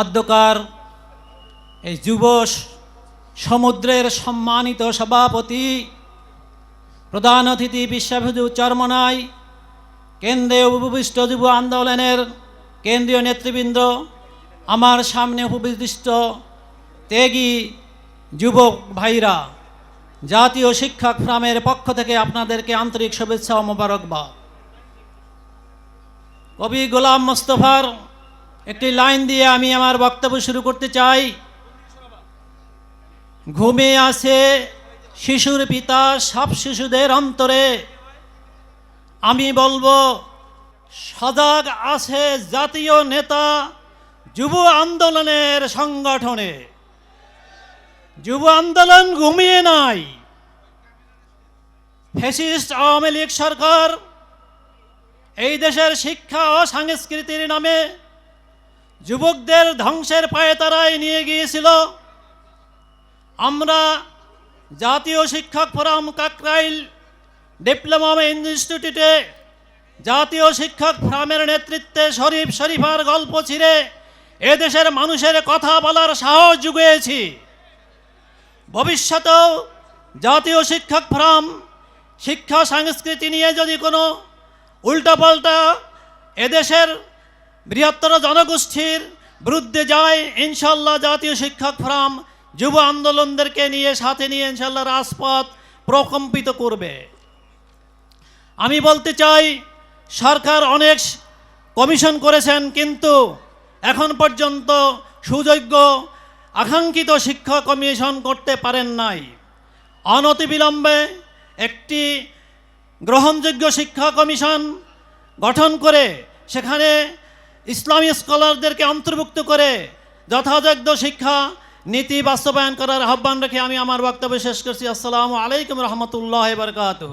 অধ্যকার। এই যুব সমুদ্রের সম্মানিত সভাপতি, প্রধান অতিথি বিশ্বাভুজু চরমনাই কেন্দ্রীয় উপবিষ্ট যুব আন্দোলনের কেন্দ্রীয় নেতৃবৃন্দ, আমার সামনে উপবিষ্ট ত্যাগী যুবক ভাইরা, জাতীয় শিক্ষক ফ্রামের পক্ষ থেকে আপনাদেরকে আন্তরিক শুভেচ্ছা ও মোবারকবাদ। কবি গোলাম মোস্তফার একটি লাইন দিয়ে আমি আমার বক্তব্য শুরু করতে চাই। ঘুমে আছে শিশুর পিতা, সব শিশুদের অন্তরে। আমি বলব, সজাগ আছে জাতীয় নেতা যুব আন্দোলনের সংগঠনে। যুব আন্দোলন ঘুমিয়ে নাই। ফ্যাসিস্ট আওয়ামী লীগ সরকার এই দেশের শিক্ষা ও সংস্কৃতির নামে যুবকদের ধ্বংসের পায়ে তারাই নিয়ে গিয়েছিল। আমরা জাতীয় শিক্ষক ফোরাম কাকরাইল ডিপ্লোমা ইনস্টিটিউটে জাতীয় শিক্ষক ফোরামের নেতৃত্বে শরীফ শরীফার গল্প ছিঁড়ে এদেশের মানুষের কথা বলার সাহস জুগিয়েছি। ভবিষ্যতেও জাতীয় শিক্ষক ফোরাম শিক্ষা, সংস্কৃতি নিয়ে যদি কোনো উল্টাপাল্টা এদেশের বৃহত্তর জনগোষ্ঠীর বিরুদ্ধে যায় ইনশাল্লাহ জাতীয় শিক্ষক ফোরাম যুব আন্দোলনদেরকে নিয়ে সাথে নিয়ে ইনশাল্লাহ রাজপথ প্রকম্পিত করবে। আমি বলতে চাই, সরকার অনেক কমিশন করেছেন, কিন্তু এখন পর্যন্ত সুযোগ্য আকাঙ্ক্ষিত শিক্ষা কমিশন করতে পারেন নাই। অনতিবিলম্বে একটি গ্রহণযোগ্য শিক্ষা কমিশন গঠন করে সেখানে ইসলামী স্কলারদেরকে অন্তর্ভুক্ত করে যথাযোগ্য শিক্ষা, নীতি বাস্তবায়ন করার আহ্বান রেখে আমি আমার বক্তব্য শেষ করছি। আসসালামু আলাইকুম রহমতুল্লাহ বরকাতহ।